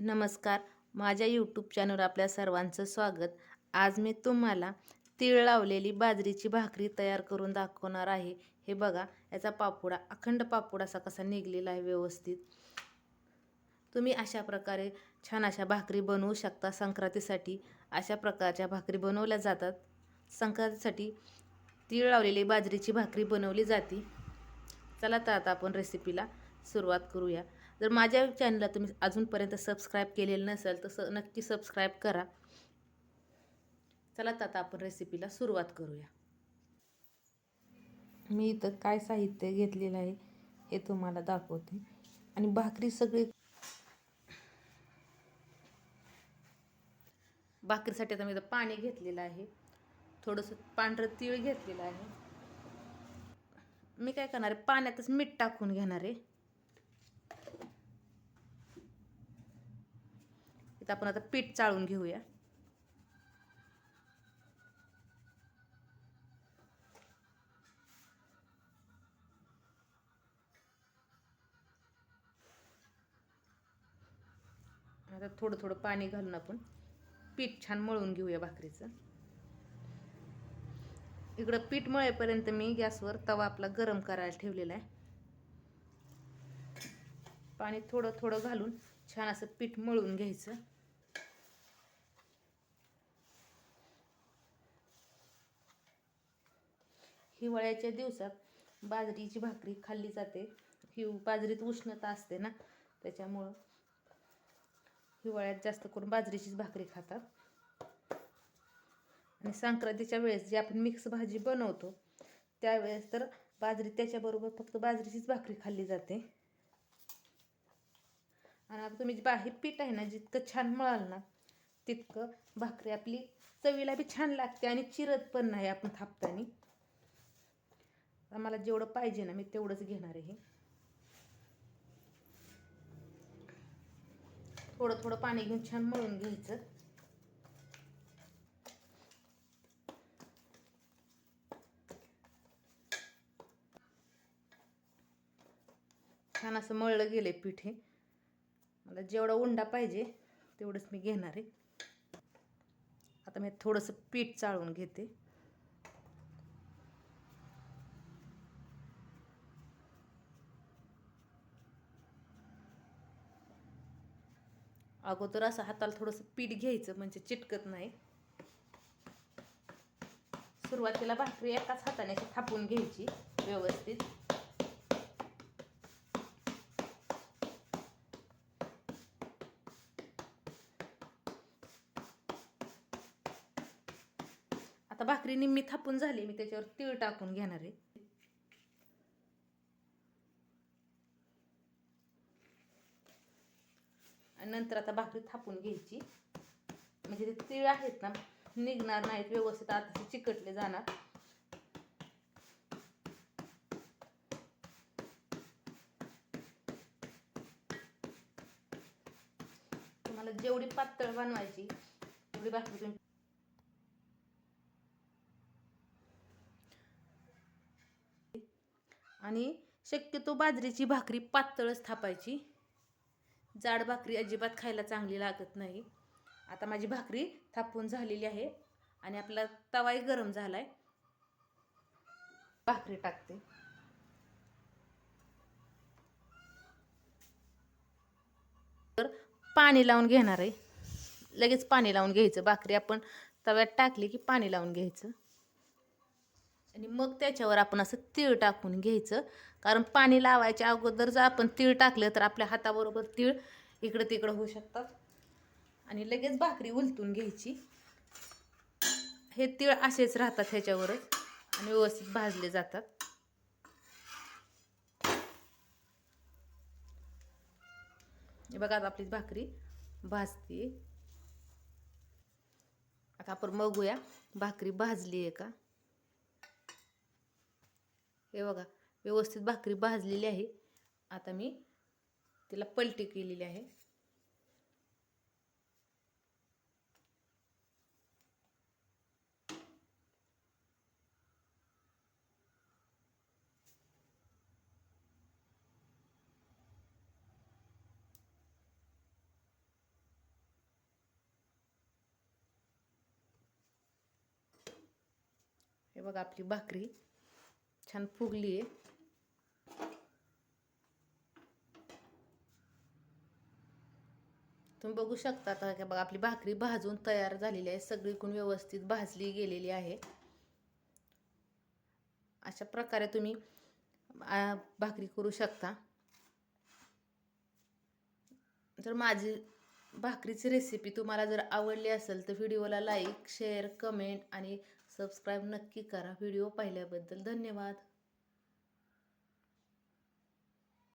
नमस्कार. माझ्या यूट्यूब चॅनलवर आपल्या सर्वांचं स्वागत. आज मी तुम्हाला तीळ लावलेली बाजरीची भाकरी तयार करून दाखवणार आहे. हे बघा याचा पापुडा अखंड पापुडा असा कसा निघलेला आहे व्यवस्थित. तुम्ही अशा प्रकारे छान अशा भाकरी बनवू शकता संक्रांतीसाठी. अशा प्रकारच्या भाकरी बनवल्या जातात. संक्रांतीसाठी तीळ लावलेली बाजरीची भाकरी बनवली जाते. चला तर आता आपण रेसिपीला सुरुवात करूया. जर माझ्या चॅनलला तुम्ही अजूनपर्यंत सबस्क्राईब केलेलं नसेल तर स नक्की सबस्क्राईब करा. चला तर आता आपण रेसिपीला सुरुवात करूया. मी इथं काय साहित्य घेतलेलं आहे हे तुम्हाला दाखवते. आणि भाकरी सगळी भाकरीसाठी आता मी इथं पाणी घेतलेलं आहे. थोडंसं पांढरं तीळ घेतलेलं आहे. मी काय करणार आहे पाण्यातच मीठ टाकून घेणार आहे. इथं आपण आता पीठ चाळून घेऊया. आता थोडं थोडं पाणी घालून आपण पीठ छान मळून घेऊया भाकरीचं. इकडं पीठ मळेपर्यंत मी गॅसवर तवा आपला गरम करायला ठेवलेला आहे. पाणी थोडं थोडं घालून छान असं पीठ मळून घ्यायचं. हिवाळ्याच्या दिवसात बाजरीची भाकरी खाल्ली जाते. हिव बाजरीत उष्णता असते ना त्याच्यामुळं हिवाळ्यात जास्त करून बाजरीचीच भाकरी खातात. आणि संक्रांतीच्या वेळेस जी आपण मिक्स भाजी बनवतो त्यावेळेस तर बाजरी त्याच्याबरोबर फक्त बाजरीचीच भाकरी खाल्ली जाते. आणि आता तुम्ही जी बाहेर पीठ आहे ना जितकं छान मळाल ना तितकं भाकरी आपली चवीला बी छान लागते आणि चिरत पण नाही आपण थापतानी. मला जेवढं पाहिजे ना मी तेवढंच घेणार आहे थोडं थोडं पाणी घेऊन छान मळून घ्यायचं. छान असं मळलं गेलं आहे पीठ हे. मला जेवढा उंडा पाहिजे तेवढंच मी घेणार आहे. आता मी थोडंसं पीठ चाळून घेते. अगोदर असं हाताला थोडंसं पीठ घ्यायचं म्हणजे चिटकत नाही. सुरुवातीला भाकरी एकाच हाताने अशी थापून घ्यायची व्यवस्थित. आता भाकरी निम्मी थापून झाली मी त्याच्यावर तीळ टाकून घेणार आहे. नंतर आता भाकरी थापून घ्यायची. म्हणजे ते तीळ आहेत ना निघणार नाहीत व्यवस्थित आता चिकटले जाणार. तुम्हाला जेवढी पातळ बनवायची तेवढी भाकरी तुम्ही आणि शक्यतो बाजरीची भाकरी पातळच थापायची. जाड भाकरी अजिबात खायला चांगली लागत नाही. आता माझी भाकरी थापून झालेली आहे आणि आपला तवाही गरम झाला आहे भाकरी टाकते. तर पाणी लावून घेणार आहे. लगेच पाणी लावून घ्यायचं. भाकरी आपण तव्यात टाकली की पाणी लावून घ्यायचं. आणि मग त्याच्यावर आपण असं तीळ टाकून घ्यायचं. कारण पाणी लावायच्या अगोदर जर आपण तीळ टाकलं तर आपल्या हाताबरोबर तीळ इकडं तिकडं होऊ शकतात. आणि लगेच भाकरी उलटून घ्यायची. हे तीळ असेच राहतात ह्याच्यावरच आणि व्यवस्थित भाजले जातात. हे बघा आता आपली भाकरी भाजते आता आपण बघूया भाकरी भाजली आहे का? हे बघा व्यवस्थित भाकरी भाजलेली आहे. आता मी तिला पलटी केलेली आहे. हे बघा आपली भाकरी. छान फुगली आहे. तुम्ही बघू शकता आता का बघा आपली भाकरी भाजून तयार झालेली आहे. सगळीकडून व्यवस्थित भाजली गेलेली आहे. अशा प्रकारे तुम्ही भाकरी करू शकता. जर माझी भाकरीची रेसिपी तुम्हाला जर आवडली असेल तर व्हिडिओला लाईक शेअर कमेंट आणि सबस्क्राईब नक्की करा. व्हिडिओ पाहिल्याबद्दल धन्यवाद.